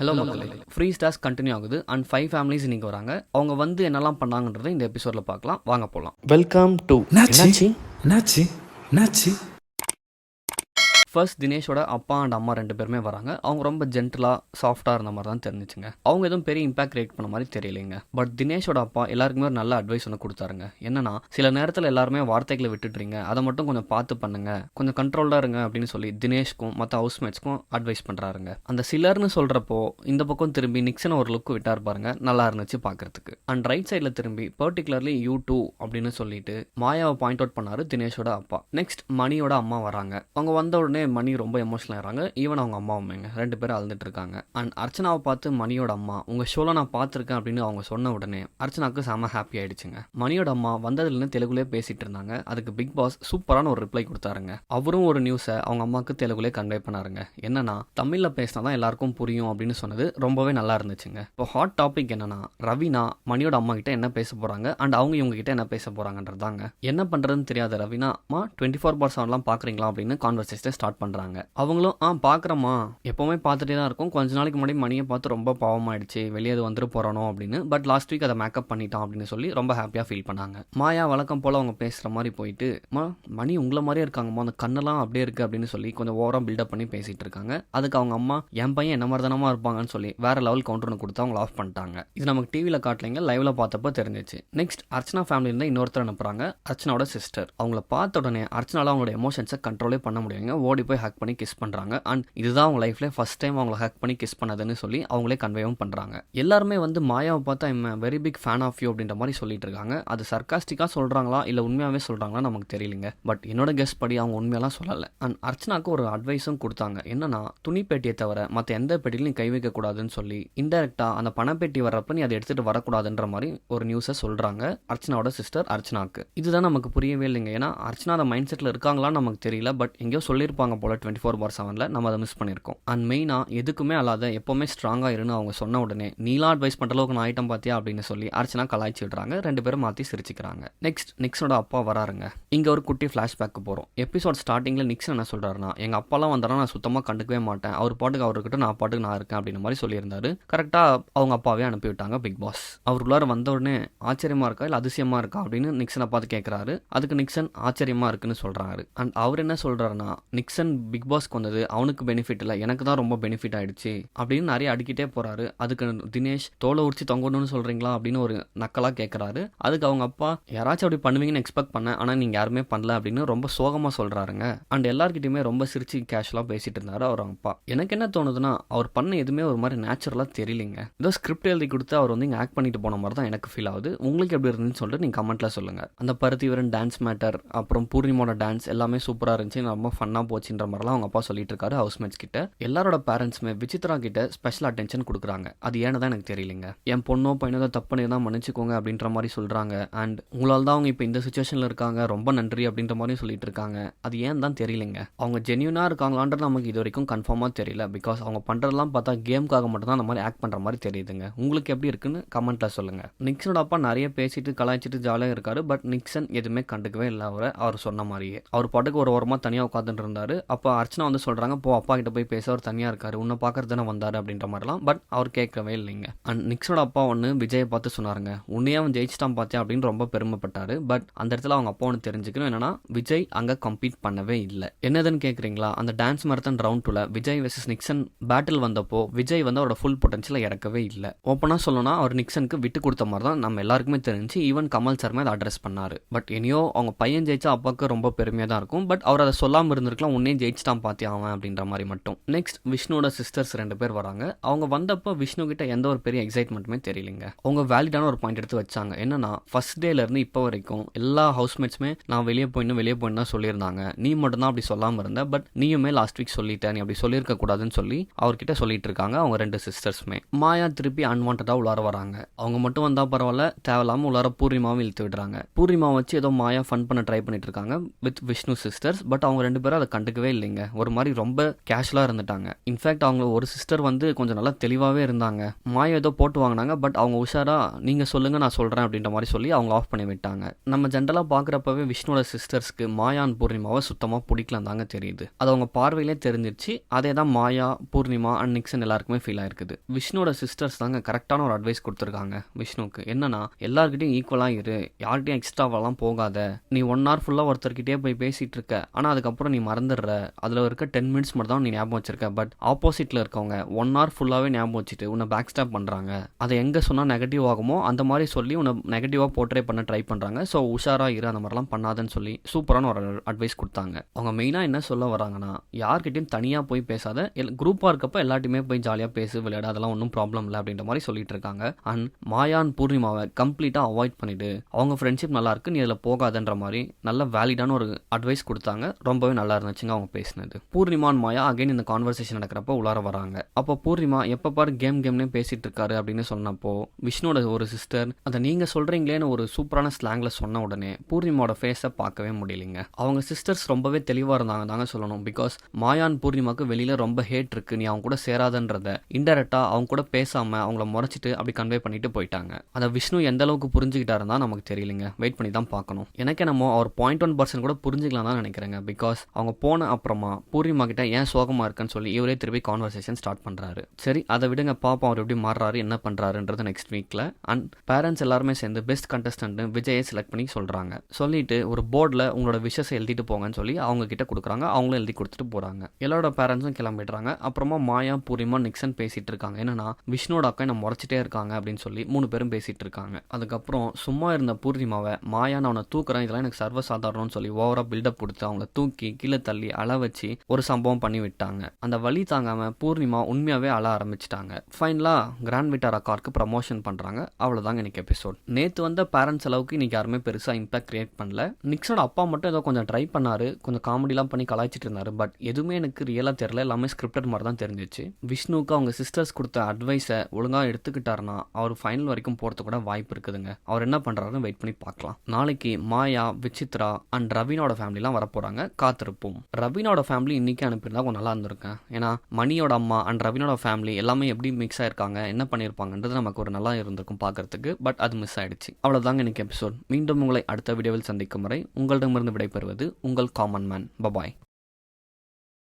Hello மக்களே. Free stars continue ஆகுது. And five families இன்னைக்கு வராங்க. அவங்க வந்து என்னெல்லாம் பண்ணாங்கன்றதை இந்த எபிசோட்ல பார்க்கலாம். வாங்க போகலாம் வெல்கம் டு என்னாச்சு? என்னாச்சு? என்னாச்சு? ஃபர்ஸ்ட் தினேஷோட அப்பா அண்ட் அம்மா ரெண்டு பேருமே வராங்க. அவங்க ரொம்ப ஜென்டலாக சாஃப்டாக இருந்த மாதிரி தான் தெரிஞ்சுச்சுங்க. அவங்க எதுவும் பெரிய இம்பாக்ட் கிரியேட் பண்ண மாதிரி தெரியலைங்க. பட் தினேஷோட அப்பா எல்லாருக்குமே ஒரு நல்ல அட்வைஸ் ஒன்று கொடுத்தாருங்க. என்னன்னா சில நேரத்தில் எல்லாருமே வார்த்தைகளை விட்டுட்டுறீங்க அதை மட்டும் கொஞ்சம் பார்த்து பண்ணுங்க. கொஞ்சம் கண்ட்ரோல்டாக இருங்க அப்படின்னு சொல்லி தினேஷ்க்கும் மற்ற ஹவுஸ்மேட்ஸ்க்கும் அட்வைஸ் பண்ணுறாருங்க அந்த சிலர்னு சொல்கிறப்போ இந்த பக்கம் திரும்பி நிக்சன் ஒரு லுக் விட்டார் பாருங்க. நல்லா இருந்துச்சு பார்க்கறதுக்கு. அண்ட் ரைட் சைடில் திரும்பி பர்டிகுலர்லி யூ டூ அப்படின்னு சொல்லிட்டு மாயாவை பாயிண்ட் அவுட் பண்ணாரு தினேஷோட அப்பா. நெக்ஸ்ட் மணியோட அம்மா வராங்க. அவங்க வந்த உடனே மணி ரொம்ப எமோஷனல் ஆகிறாங்க ஈவன் அவங்க அம்மாவுமேங்க ரெண்டு பேரும் அழுதுட்டு இருக்காங்க அண்ட் அர்ச்சனாவை பார்த்து மணியோட அம்மா உங்க ஷோல நான் பார்த்துருக்கேன் அப்படின்னு அவங்க சொன்ன உடனே அர்ச்சனாக்கு செம ஹாப்பி ஆயிடுச்சுங்க. மணியோட அம்மா வந்ததுலேருந்து தெலுங்குலேயே பேசிட்டு இருந்தாங்க அதுக்கு பிக் பாஸ் சூப்பரான ஒரு ரிப்ளை கொடுத்தாருங்க. அவரும் ஒரு நியூஸை அவங்க அம்மாவுக்கு தெலுங்குலே கன்வே பண்ணாருங்க. என்னன்னா தமிழ்ல பேசினா தான் எல்லாருக்கும் புரியும் அப்படின்னு சொன்னது ரொம்பவே நல்லா இருந்துச்சுங்க. இப்போ ஹாட் டாபிக் என்னன்னா ரவினா மணியோட அம்மா கிட்ட என்ன பேச போறாங்க? அண்ட் அவங்க இவங்க கிட்ட என்ன பேச போறாங்கன்றதாங்க. என்ன பண்ணுறதுன்னு தெரியாத ரவினா அம்மா டுவெண்ட்டி ஃபோர் பார் செவன்லாம் பார்க்குறீங்களா? அப்படின்னு கான்வர்சேஷன் ஸ்டார்ட் பண்ணுறாங்க அவங்களும் ஆ பாக்குறோமா எப்போவுமே பார்த்துட்டே தான் இருக்கும். கொஞ்ச நாளைக்கு முன்னாடி மணியை பார்த்து ரொம்ப பாவமாயிடுச்சு. வெளியே அது வந்துட்டு போகிறோம் அப்படின்னு. பட் லாஸ்ட் வீக் அதை மேக்கப் பண்ணிட்டான் அப்படின்னு சொல்லி ரொம்ப ஹாப்பியாக ஃபீல் பண்ணாங்க. மாயா வழக்கம் போல் அவங்க பேசுகிற மாதிரி போயிட்டு மா மணி உங்களை மாதிரியே இருக்காங்கம்மா. அந்த கண்ணெல்லாம் அப்படியே இருக்கு அப்படின்னு சொல்லி கொஞ்சம் ஓவராக பில்டப் பண்ணி பேசிட்டு இருக்காங்க. அதுக்கு அவங்க அம்மா என் பையன் என்ன மாதிரி இருப்பாங்கன்னு சொல்லி வேற லெவல் கவுண்டர் ஒன்று கொடுத்து அவங்க ஆஃப் பண்ணிட்டாங்க. இது நமக்கு டிவியில் காட்டலைங்க லைவ்ல பார்த்தப்போ தெரிஞ்சிச்சு. நெக்ஸ்ட் அர்ச்சனா ஃபேமிலி இருந்தால் இன்னொருத்தர் அனுப்புகிறாங்க அர்ச்சனாவோட சிஸ்டர் அவங்கள பார்த்த உடனே அர்ச்சனால அவங்களோட எமோஷன்ஸை கண்ட்ரோலே பண்ண முடியுங்க ஓடி போய் ஹக் பண்ணி கிஸ் பண்ணுறாங்க அண்ட் இதுதான் அவங்க லைஃப்ல ஃபர்ஸ்ட் டைம் அவங்கள ஹக் பண்ணி கிஸ் பண்ணதுன்னு சொல்லி அவங்களே கன்வேவும் பண்ணுறாங்க எல்லாருமே வந்து மாயாவை பார்த்தா I'm very big fan of you அப்படின்ற மாதிரி சொல்லிட்டு இருக்காங்க. அது சர்க்காஸ்டிக்காக சொல்றாங்களா இல்லை உண்மையாகவே சொல்றாங்களா நமக்கு தெரியலங்க. பட் என்னோட கெஸ்ட் படி அவங்க உண்மையெல்லாம் சொல்லலை. அண்ட் அர்ச்சனாக்கு ஒரு அட்வைஸும் கொடுத்தாங்க. என்னன்னா துணி பேட்டியை தவிர மற்ற எந்த பேட்டிலையும் நீ கை வைக்கக்கூடாதுன்னு சொல்லி இன்டெரக்டாக அந்த பணப்பேட்டி வர்றப்ப நீ அதை எடுத்துகிட்டு வரக்கூடாதுன்ற மாதிரி ஒரு நியூஸை சொல்கிறாங்க அர்ச்சனாவோட சிஸ்டர் அர்ச்சனாக்கு. இதுதான் நமக்கு புரியவே இல்லைங்க. ஏன்னா அர்ச்சனா அந்த மைண்ட் செட்டில் இருக்காங்களான்னு நமக்கு தெரியல. பட் எங்கேயோ சொல்லியிருப்பாங்க. போல டுவெண்ட்டி ஃபோர் பார் செவனில் நம்ம அதை மிஸ் பண்ணியிருக்கோம். அண்ட் மெயினாக எதுக்குமே அல்லாத எப்போவுமே ஸ்ட்ராங்காக இருன்னு அவங்க சொன்ன உடனே நீலா அட்வைஸ் பண்ணுற அளவுக்கு நான் ஐட்டம் பார்த்தியா அப்படின்னு சொல்லி அர்ச்சனா கலாய்ச்சி விடுறாங்க ரெண்டு பேரும் மாற்றி சிரிச்சுக்கிறாங்க. நெக்ஸ்ட் நிக்ஸனோட அப்பா வராருங்க. இங்கே ஒரு குட்டி ஃப்ளாஷ்பேக்கு போகிறோம் எபிசோட் ஸ்டார்டிங்கில் நிக்ஸ் என்ன சொல்கிறாருன்னா எங்கள் அப்பாலாம் வந்தாலும் நான் சுத்தமாக கண்டுக்கவே மாட்டேன். அவர் பாட்டுக்கு அவர்கிட்ட நான் பாட்டுக்கு நான் இருக்கேன் அப்படின்ற மாதிரி சொல்லியிருந்தாரு. கரெக்டாக அவங்க அப்பாவே அனுப்பிவிட்டாங்க பிக் பாஸ் அவர் உள்ளார வந்த உடனே ஆச்சரியமா இருக்கா? இல்லை அதிசயமாக இருக்கா? அப்படின்னு நிக்சனை பார்த்து கேட்குறாரு அதுக்கு நிக்சன் ஆச்சரியமாக இருக்குன்னு சொல்கிறாரு அண்ட் அவர் என்ன சொல்கிறாருன்னா நிக்ஸ் நிக்சன் பிக் பாஸ்க்கு வந்தது. அவனுக்கு பெனிஃபிட் இல்லை. எனக்கு தான் ரொம்ப பெனிஃபிட் ஆயிடுச்சு. அப்படின்னு நிறைய அடிக்கிட்டே போறாரு. அதுக்கு தினேஷ் தோலை உரிச்சு தொங்கணும்னு சொல்றீங்களா? அப்படின்னு ஒரு நக்கலா கேட்குறாரு அதுக்கு அவங்க அப்பா யாராச்சும் அப்படி பண்ணுவீங்கன்னு எக்ஸ்பெக்ட் பண்ணேன். ஆனால் நீங்கள் யாருமே பண்ணல. அப்படின்னு ரொம்ப சோகமாக சொல்கிறாருங்க அண்ட் எல்லார்கிட்டயுமே ரொம்ப சிரிச்சு கேஷுவலாக பேசிட்டு இருந்தாரு அவர் அவங்க அப்பா. எனக்கு என்ன தோணுதுன்னா அவர் பண்ண எதுவுமே ஒரு மாதிரி நேச்சுரலாக தெரியலைங்க. ஏதோ ஸ்கிரிப்ட் எழுதி கொடுத்து அவர் வந்து இங்கே ஆக்ட் பண்ணிட்டு போன மாதிரி தான் எனக்கு ஃபீல் ஆகுது. உங்களுக்கு எப்படி இருந்துன்னு சொல்லிட்டு நீங்கள் கமெண்ட்ல சொல்லுங்க. அந்த பருத்திவரன் டான்ஸ் மேட்டர் அப்புறம் பூர்ணிமோட டான்ஸ் எல்லாமே சூப்பராக இருந்துச்சு. ரொம்ப ஃபன்னாக போச்சு. போச்சுன்ற மாதிரிலாம் அவங்க அப்பா சொல்லிட்டு இருக்காரு ஹவுஸ்மேட்ஸ் கிட்ட. எல்லாரோட பேரண்ட்ஸுமே விசித்ரா கிட்ட ஸ்பெஷல் அட்டென்ஷன் கொடுக்குறாங்க. அது ஏன்னு தான் எனக்கு தெரியலங்க. என் பொண்ணோ பையனோ தான் தப்பு தான் மன்னிச்சுக்கோங்க அப்படின்ற மாதிரி சொல்றாங்க. அண்ட் உங்களால் தான் அவங்க இப்போ இந்த சுச்சுவேஷனில் இருக்காங்க. ரொம்ப நன்றி அப்படின்ற மாதிரி சொல்லிட்டு இருக்காங்க அது ஏன் தான் தெரியலங்க. அவங்க ஜென்யூனாக இருக்காங்களான்றது நமக்கு இது வரைக்கும் கன்ஃபார்மாக தெரியல. பிகாஸ் அவங்க பண்ணுறதெல்லாம் பார்த்தா கேமுக்காக மட்டும் தான் அந்த மாதிரி ஆக்ட் பண்ணுற மாதிரி தெரியுதுங்க. உங்களுக்கு எப்படி இருக்குன்னு கமெண்ட்ல சொல்லுங்க. நிக்சனோட அப்பா நிறைய பேசிட்டு கலாய்ச்சிட்டு ஜாலியாக இருக்காரு. பட் நிக்சன் எதுவுமே கண்டுக்கவே இல்லை அவரை. அவர் சொன்ன மாதிரியே. அவர் பாட்டுக்கு ஒரு ஓரமாக தனியாக உட்காந்துட்டு இருந்தாரு. அப்போ அர்ச்சனா வந்து சொல்கிறாங்க போ அப்பா கிட்ட போய் பேச அவர் தனியாக இருக்காரு. உன்னை பார்க்கறது தானே வந்தார் அப்படின்ற மாதிரிலாம். பட் அவர் கேட்கவே இல்லைங்க. அண்ட் நிக்ஸோட அப்பா ஒன்று விஜயை பார்த்து சொன்னாருங்க. உன்னையே அவன் ஜெயிச்சிட்டான் பார்த்தேன் அப்படின்னு ரொம்ப பெருமைப்பட்டாரு. பட் அந்த இடத்துல அவங்க அப்பா ஒன்று தெரிஞ்சுக்கணும். என்னன்னா விஜய் அங்கே கம்ப்ளீட் பண்ணவே இல்லை. என்னதுன்னு கேட்குறீங்களா அந்த டான்ஸ் மரத்தன் ரவுண்ட் டூல விஜய் வெர்சஸ் நிக்சன் பேட்டில் வந்தப்போ விஜய் வந்து அவரோட ஃபுல் பொட்டன்ஷியலை இறக்கவே இல்லை. ஓப்பனாக சொல்லணும்னா அவர் நிக்சனுக்கு விட்டு கொடுத்த மாதிரி தான் நம்ம எல்லாருக்குமே தெரிஞ்சு ஈவன் கமல் சர்மே அதை அட்ரஸ் பண்ணார். பட் இனியோ அவங்க பையன் ஜெயிச்சா அப்பாவுக்கு ரொம்ப பெருமையாக தான் இருக்கும். பட் அவர் அதை சொல்லாமல் இருந்திருக்கலாம் உடனே ஜெயிச்சிட்டான் பார்த்தியா அவன் அப்படின்ற மாதிரி மட்டும். நெக்ஸ்ட் விஷ்ணுவோட சிஸ்டர்ஸ் ரெண்டு பேர் வராங்க. அவங்க வந்தப்போ விஷ்ணு கிட்ட எந்த ஒரு பெரிய எக்ஸைட்மெண்ட்டுமே தெரியலைங்க. அவங்க வேலிடான ஒரு பாயிண்ட் எடுத்து வச்சாங்க. என்னன்னா ஃபர்ஸ்ட் டேல இருந்து இப்போ வரைக்கும் எல்லா ஹவுஸ்மேட்ஸுமே நான் வெளியே போயிடணும் வெளியே போயிடணும் தான் சொல்லியிருந்தாங்க. நீ மட்டும் தான் அப்படி சொல்லாமல் இருந்த பட் நீயுமே லாஸ்ட் வீக் சொல்லிட்ட நீ அப்படி சொல்லியிருக்க கூடாதுன்னு சொல்லி அவர்கிட்ட சொல்லிட்டு இருக்காங்க அவங்க ரெண்டு சிஸ்டர்ஸுமே மாயா திருப்பி அன்வான்டாக உள்ளார வராங்க. அவங்க மட்டும் வந்தா பரவாயில்ல தேவையில்லாமல் உள்ளார பூர்ணிமாவும் இழுத்து விடுறாங்க. பூர்ணிமா வச்சு ஏதோ மாயா ஃபன் பண்ண ட்ரை பண்ணிட்டு இருக்காங்க வித் விஷ்ணு சிஸ்டர்ஸ் பட் அவங்க ரெண்டு பேரும் அதை கண்டுக்க கண்டுக்கவே இல்லைங்க. ஒரு மாதிரி ரொம்ப கேஷுவலாக இருந்துட்டாங்க. இன்ஃபேக்ட் அவங்க ஒரு சிஸ்டர் வந்து கொஞ்சம் நல்லா தெளிவாகவே இருந்தாங்க. மாயா ஏதோ போட்டு வாங்கினாங்க பட் அவங்க உஷாராக நீங்கள் சொல்லுங்கள் நான் சொல்கிறேன் அப்படின்ற மாதிரி சொல்லி அவங்க ஆஃப் பண்ணி விட்டாங்க. நம்ம ஜென்ரலாக பார்க்குறப்பவே விஷ்ணுவோட சிஸ்டர்ஸ்க்கு மாயான் பூர்ணிமாவை சுத்தமாக பிடிக்கலாம் தாங்க தெரியுது. அது அவங்க பார்வையிலே தெரிஞ்சிருச்சு. அதே தான் மாயா பூர்ணிமா அண்ட் நிக்சன் எல்லாருக்குமே ஃபீல் ஆயிருக்குது. விஷ்ணுவோட சிஸ்டர்ஸ் தாங்க கரெக்டான ஒரு அட்வைஸ் கொடுத்துருக்காங்க விஷ்ணுக்கு என்னன்னா எல்லாருக்கிட்டையும் ஈக்குவலாக இரு. யார்கிட்டையும் எக்ஸ்ட்ராவெல்லாம் போகாத. நீ ஒன் ஹவர் ஃபுல்லாக ஒருத்தர்கிட்டயே போய் பேசிகிட்டு இருக்க. ஆனால் அதுக்கப்புறம் நீ மறந்துடுற. அதில் இருக்க டென் மினிட்ஸ் மட்டும் தான் நீ ஞாபகம் வச்சிருக்க. பட் ஆப்போசிட்டில் இருக்கவங்க ஒன் ஹவர் ஃபுல்லாகவே ஞாபகம் வச்சுட்டு உன்னை பேக் ஸ்டாப் பண்ணுறாங்க அதை எங்கே சொன்னால் நெகட்டிவ் ஆகுமோ அந்த மாதிரி சொல்லி உன்னை நெகட்டிவாக போர்ட்ரே பண்ண ட்ரை பண்ணுறாங்க ஸோ உஷாராக இரு அந்த மாதிரிலாம் பண்ணாதன்னு சொல்லி சூப்பரான ஒரு அட்வைஸ் கொடுத்தாங்க. அவங்க மெயினாக என்ன சொல்ல வராங்கன்னா யார்கிட்டையும் தனியாக போய் பேசாத குரூப்பாக இருக்கப்போ எல்லாத்தையுமே போய் ஜாலியாக பேசு விளையாட அதெல்லாம் ஒன்றும் ப்ராப்ளம் இல்லை அப்படின்ற மாதிரி சொல்லிட்டு இருக்காங்க. அண்ட் மாயான் பூர்ணிமாவை கம்ப்ளீட்டாக அவாய்ட் பண்ணிட்டு அவங்க ஃப்ரெண்ட்ஷிப் நல்லா இருக்கு நீ அதில் போகாதன்ற மாதிரி நல்ல வேலிடான ஒரு அட்வைஸ் கொடுத்தாங்க. ரொம்பவே நல்லா இருந்துச்சு. இருந்துச்சுங்க அவங்க பேசினது. பூர்ணிமான் மாயா அகைன் இந்த கான்வர்சேஷன் நடக்கிறப்போ உள்ளார வராங்க. அப்போ பூர்ணிமா எப்போ பாரு கேம் கேம்னே பேசிகிட்டு இருக்காரு அப்படின்னு சொன்னப்போ விஷ்ணுவோட ஒரு சிஸ்டர் அதை நீங்கள் சொல்கிறீங்களேன்னு ஒரு சூப்பரான ஸ்லாங்கில் சொன்ன உடனே பூர்ணிமாவோட ஃபேஸை பார்க்கவே முடியலைங்க. அவங்க சிஸ்டர்ஸ் ரொம்பவே தெளிவாக இருந்தாங்க தாங்க சொல்லணும். பிகாஸ் மாயான் பூர்ணிமாக்கு வெளியில் ரொம்ப ஹேட் இருக்கு. நீ அவங்க கூட சேராதன்றத இன்டெரக்டாக அவங்க கூட பேசாமல் அவங்கள முறைச்சிட்டு அப்படி கன்வே பண்ணிட்டு போயிட்டாங்க. அதை விஷ்ணு எந்த அளவுக்கு இருந்தால் நமக்கு தெரியலைங்க. வெயிட் பண்ணி தான் பார்க்கணும். எனக்கு என்னமோ அவர் பாயிண்ட் ஒன் பர்சன்ட் கூட புரிஞ்சுக்கலாம் தான் நினைக்கிறேங்க. பிகாஸ் அவங்க போன அப்புறமா பூர்ணிமா கிட்ட ஏன் சோகமாக இருக்குன்னு சொல்லி இவரே திருப்பி கான்வர்சேஷன் ஸ்டார்ட் பண்ணுறாரு சரி அதை விடுங்க பாப்பா அவர் எப்படி மாறுறாரு என்ன பண்ணுறாருன்றது நெக்ஸ்ட் வீக்கில் அண்ட் பேரண்ட்ஸ் எல்லாருமே சேர்ந்து பெஸ்ட் கண்டஸ்டன்ட் விஜயை செலக்ட் பண்ணி சொல்கிறாங்க சொல்லிட்டு ஒரு போர்டில் உங்களோட விஷஸை எழுதிட்டு போங்கன்னு சொல்லி அவங்க கிட்ட கொடுக்குறாங்க. அவங்களும் எழுதி கொடுத்துட்டு போகிறாங்க எல்லாரோட பேரண்ட்ஸும் கிளம்பிடுறாங்க. அப்புறமா மாயா பூர்ணிமா நிக்சன் பேசிட்டு இருக்காங்க. என்னன்னா விஷ்ணுவோட அக்கா என்ன முறைச்சிட்டே இருக்காங்க அப்படின்னு சொல்லி மூணு பேரும் பேசிட்டு இருக்காங்க. அதுக்கப்புறம் சும்மா இருந்த பூர்ணிமாவை மாயா நான் அவனை தூக்குறேன். இதெல்லாம் எனக்கு சர்வசாதாரணம்னு சொல்லி ஓவரா பில்டப் கொடுத்து அவங்கள தூக்கி கீழே தள்ளி அழ வச்சு ஒரு சம்பவம் பண்ணி விட்டாங்க. அந்த வழி தாங்காம பூர்ணிமா உண்மையாவே அழ ஆரம்பிச்சிட்டாங்க. ஃபைனலா கிராண்ட் விட்டார் அக்காருக்கு ப்ரமோஷன் பண்றாங்க. அவ்வளவுதாங்க இன்னைக்கு எபிசோட் நேத்து வந்த பேரண்ட்ஸ் அளவுக்கு இன்னைக்கு யாருமே பெருசா இம்பாக்ட் கிரியேட் பண்ணல. நிக்ஸோட அப்பா மட்டும் ஏதோ கொஞ்சம் ட்ரை பண்ணாரு. கொஞ்சம் காமெடிலாம் பண்ணி கலாய்ச்சிட்டு இருந்தாரு. பட் எதுவுமே எனக்கு ரியலாக தெரியல. எல்லாமே ஸ்கிரிப்டட் மாதிரி தான் தெரிஞ்சிச்சு. விஷ்ணுவுக்கு அவங்க சிஸ்டர்ஸ் கொடுத்த அட்வைஸை ஒழுங்காக எடுத்துக்கிட்டாருன்னா அவர் ஃபைனல் வரைக்கும் போகிறதுக்கு கூட வாய்ப்பு இருக்குதுங்க. அவர் என்ன பண்ணுறாருன்னு வெயிட் பண்ணி பார்க்கலாம். நாளைக்கு மாயா விசித்ரா அண்ட் ரவீனோட ஃபேமிலிலாம் வரப்போகிறாங்க காத்திருப்போம். ரவீனோட ஃபேமிலி இன்றைக்கி அனுப்பியிருந்தா கொஞ்சம் நல்லா இருந்திருக்கேன் ஏன்னா மணியோட அம்மா அண்ட் ரவீனோட ஃபேமிலி எல்லாமே எப்படி மிக்ஸ் ஆயிருக்காங்க என்ன பண்ணியிருப்பாங்கன்றது நமக்கு ஒரு நல்லா இருந்திருக்கும் பார்க்கறதுக்கு பட் அது மிஸ் ஆயிடுச்சு. அவ்வளோதாங்க இன்னைக்கு எபிசோட் மீண்டும் உங்களை அடுத்த வீடியோவில் சந்திக்கும் வரை உங்களிடமிருந்து விடைபெறுவது உங்கள் காமன் மேன் பபாய்